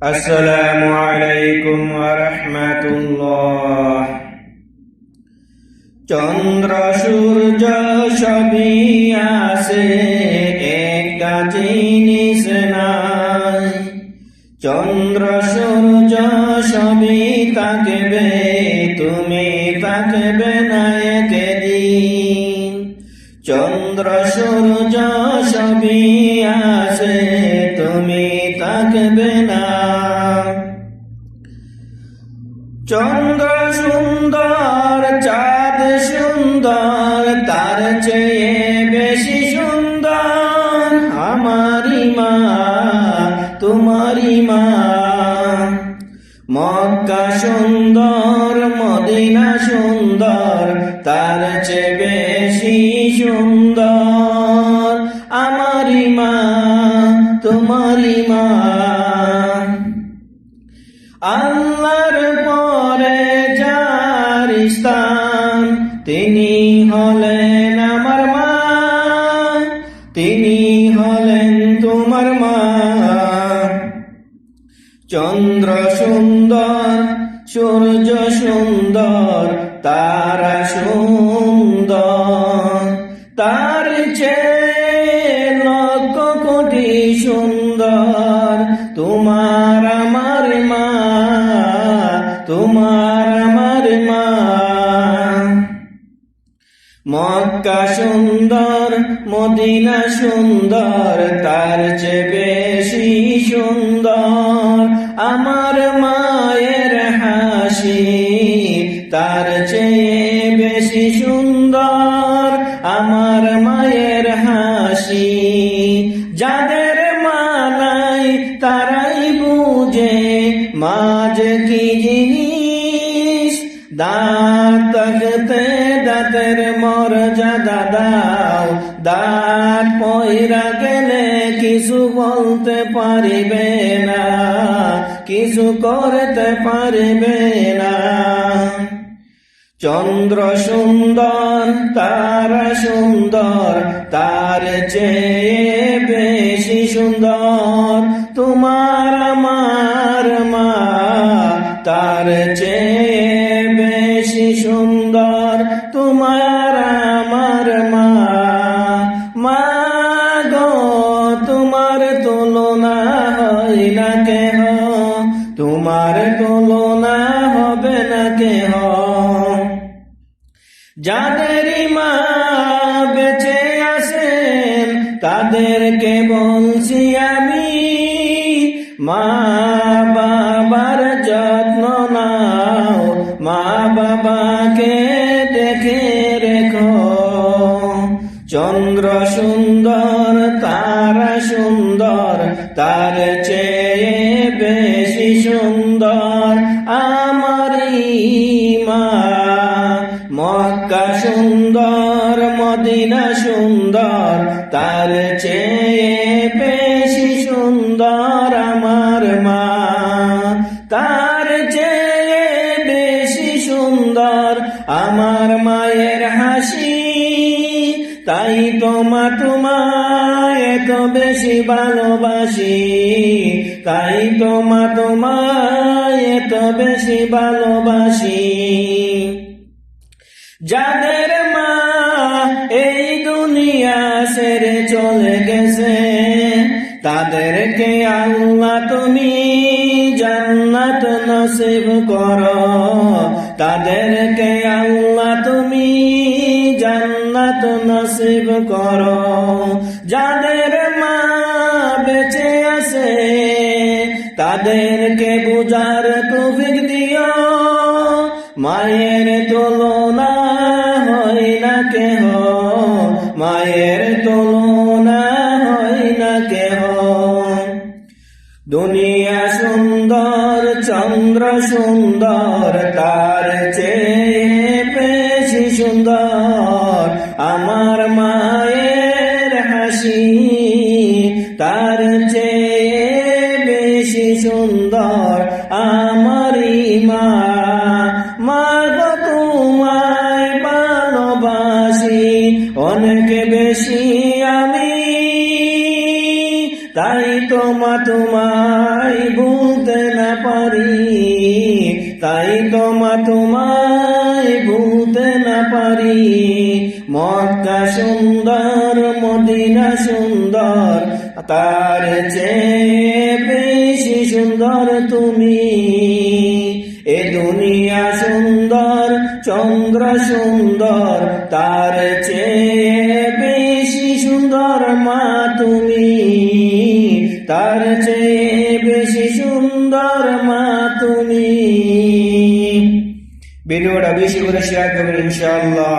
আসসালামু আলাইকুম রহমতুল্লাহ চন্দ্র সূর্য সবই আসে একটা জিনিস নাই চন্দ্র সূর্য সবই থাকবে তুমি থাকবে না একদিন চন্দ্র সূর্য সবই আসে তুমি থাকবে না চন্দ্র সুন্দর, চাঁদ সুন্দর, তার চেয়ে বেশি সুন্দর আমারি মা তোমারি মা। মক্কা সুন্দর, মদিনা সুন্দর, তার চেয়ে বেশি সুন্দর আমারি মা তোমারি মা। আল্লাহর পরে চন্দ্র সুন্দর সূর্য সুন্দর তারা সুন্দর মক্কা সুন্দর, মদিনা সুন্দর, তার চেয়ে বেশি সুন্দর। আমার মায়ের হাসি, তার চেয়ে বেশি সুন্দর। আমার মায়ের হাসি, যাদের থাকতে দাঁতের মর্যাদা দাও। দাঁত পয়রা গেলে কিছু বলতে পারিবে না। কিছু করতে পারিবে না। চন্দ্র সুন্দর, তারা সুন্দর, তার চেয়ে বেশি সুন্দর। যাদের মা বেঁচে আছেন, তাদেরকে বলছি আমি মা বাবার যত্ন নাও, মা বাবাকে দেখে রেখো। চন্দ্র সুন্দর, তারা সুন্দর, তার চেয়ে সুন্দর, মদিনা সুন্দর, তার চেয়ে বেশি সুন্দর আমার মা। তার চেয়ে বেশি সুন্দর আমার মায়ের হাসি। তাই তোমা তোমায় এত বেশি ভালোবাসি। তাই তোমা তোমায় এত বেশি ভালোবাসি। যাদের মা এই দুনিয়া ছেড়ে চলে গেছে, তাদেরকে আল্লাহ তুমি জান্নাত নসিব করো। তাদেরকে আল্লাহ তুমি জান্নাত নসিব করো। যাদের মা বেঁচে আছে, তাদেরকে বুঝার তৌফিক দিও। মায়ের না কেহ, মায়ের তুলনা হয় না কেহ। দুনিয়া সুন্দর, চন্দ্র সুন্দর, তার চেয়ে বেশি সুন্দর আমার মায়ের হাসি, তার চেয়ে বেশি সুন্দর আমারই মা। আমি, তাই তো মা তোমায় ভুলতে না পারি। তাই তো মা তোমায় ভুলতে না পারি। মক্কা সুন্দর, মদিনা সুন্দর, তার চেয়ে বেশি সুন্দর তুমি। এ দুনিয়া সুন্দর, চন্দ্র সুন্দর, তার চেয়ে সুন্দর মা তুমি, তার চেয়ে বেশি সুন্দর মা তুমি। ভিডিওটা বেশি করে শেয়ার করবেন ইনশাআল্লাহ।